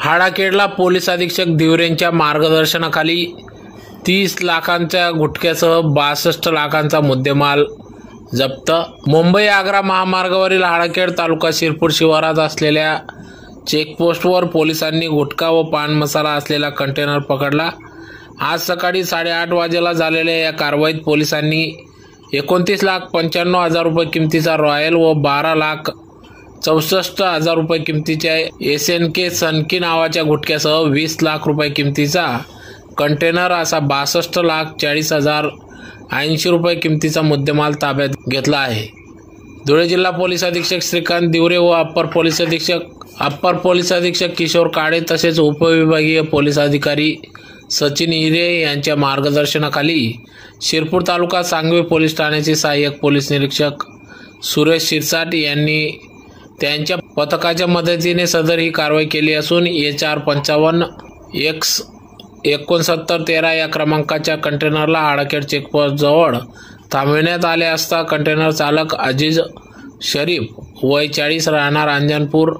हाडाखेडला police अधीक्षक दिवरेंच्या मार्गदर्शनाखाली तीस लाखांच्या गुटख्यासह बासष्ट लाखांचा मुद्देमाल जप्त. मुंबई आग्रा महामार्गावरील हाडाखेड तालुका शिरपूर शिवारात असलेल्या चेकपोस्टवर पोलिसांनी गुटखा व पान मसाला असलेला कंटेनर पकडला. आज सकाळी साडेआठ वाजेला झालेल्या या कारवाईत पोलिसांनी एकोणतीस लाख पंच्याण्णव हजार रुपये किमतीचा रॉयल व बारा लाख चौसष्ट हजार रुपये किमतीच्या एस एन के सनकी नावाच्या गुटख्यासह वीस लाख रुपये किमतीचा कंटेनर असा बासष्ट लाख चाळीस हजार ऐंशी रुपये किमतीचा मुद्देमाल ताब्यात घेतला आहे. धुळे जिल्हा पोलीस अधीक्षक श्रीकांत दिवरे व अप्पर पोलीस अधीक्षक अप्पर पोलीस अधीक्षक किशोर काळे तसेच उपविभागीय पोलीस अधिकारी सचिन हिरे यांच्या मार्गदर्शनाखाली शिरपूर तालुका सांगवी पोलीस ठाण्याचे सहाय्यक पोलीस निरीक्षक सुरेश शिरसाट यांनी त्यांच्या पथकाच्या मदतीने सदर ही कारवाई केली असून एच आर पंचावन्न एक्स एकोणसत्तर तेरा या क्रमांकाच्या कंटेनरला आडखेड चेकपोस्ट जवळ थांबविण्यात आले असता कंटेनर चालक अजीज शरीफ वय चाळीस राहणार अंजनपूर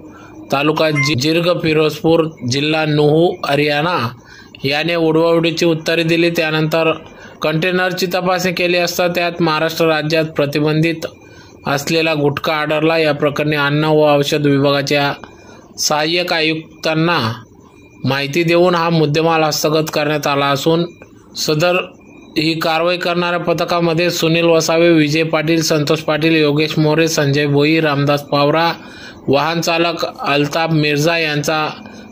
तालुका जि- जिर्ग फिरोजपूर जिल्हा नुहू हरियाणा. याने उडवाउडीची उत्तरे दिली. त्यानंतर कंटेनरची तपासणी केली असता त्यात महाराष्ट्र राज्यात प्रतिबंधित असलेला गुटखा आढळला. या प्रकरणी अन्न व औषध विभागाच्या सहाय्यक आयुक्तांना माहिती देऊन हा मुद्देमाल हस्तगत करण्यात आला असून सदर ही कारवाई करणाऱ्या पथकामध्ये सुनील वसावे विजय पाटील संतोष पाटील योगेश मोरे संजय भोई रामदास पावरा वाहन चालक अल्ताफ मिर्झा यांचा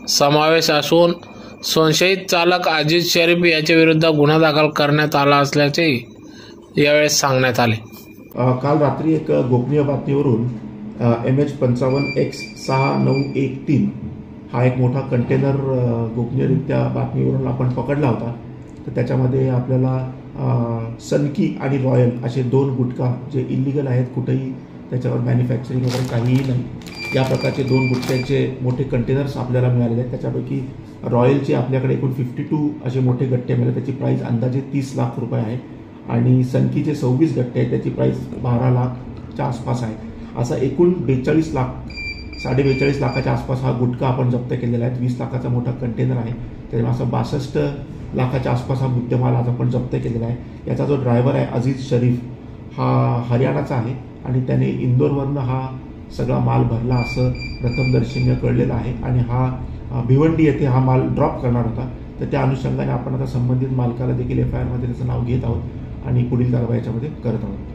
समावेश असून संशयित चालक अजित शरीफ याच्याविरुद्ध गुन्हा दाखल करण्यात आला असल्याचे यावेळेस सांगण्यात आले. काल रात्री एक गोपनीय बातमीवरून एम एच पंचावन्न एक्स सहा नऊ एक तीन हा एक मोठा कंटेनर गोपनीयरित्या बातमीवरून आपण पकडला होता. तर त्याच्यामध्ये आपल्याला सनकी आणि रॉयल असे दोन गुटखा जे इलिगल आहेत कुठेही त्याच्यावर मॅन्युफॅक्चरिंग वगैरे काहीही नाही या प्रकारचे दोन गुटख्यांचे मोठे कंटेनर्स आपल्याला मिळालेले आहेत. त्याच्यापैकी रॉयलचे आपल्याकडे एकूण फिफ्टी टू असे मोठे गट्टे मिळाले. त्याची प्राईस अंदाजे तीस लाख रुपये आहे. आणि सनकीचे सव्वीस गट्टे आहेत त्याची प्राईस बारा लाखच्या आसपास आहे. असा एकूण बेचाळीस लाख साडे बेचाळीस लाखाच्या आसपास हा गुटखा आपण जप्त केलेला आहे. वीस लाखाचा मोठा कंटेनर आहे. त्याच्यामुळे असं बासष्ट लाखाच्या आसपास हा मुद्देमाल आज आपण जप्त केलेला आहे. याचा जो ड्रायव्हर आहे अजीज शरीफ हा हरियाणाचा आहे आणि त्याने इंदोरवरनं हा सगळा माल भरला असं प्रथमदर्शनीय कळलेलं आहे. आणि हा भिवंडी येथे हा माल ड्रॉप करणार होता. तर त्या अनुषंगाने आपण आता संबंधित मालकाला देखील एफ आय आरमध्ये त्याचं नाव घेत आहोत. आणि पुढील कारवाई याच्यामध्ये करत आहोत.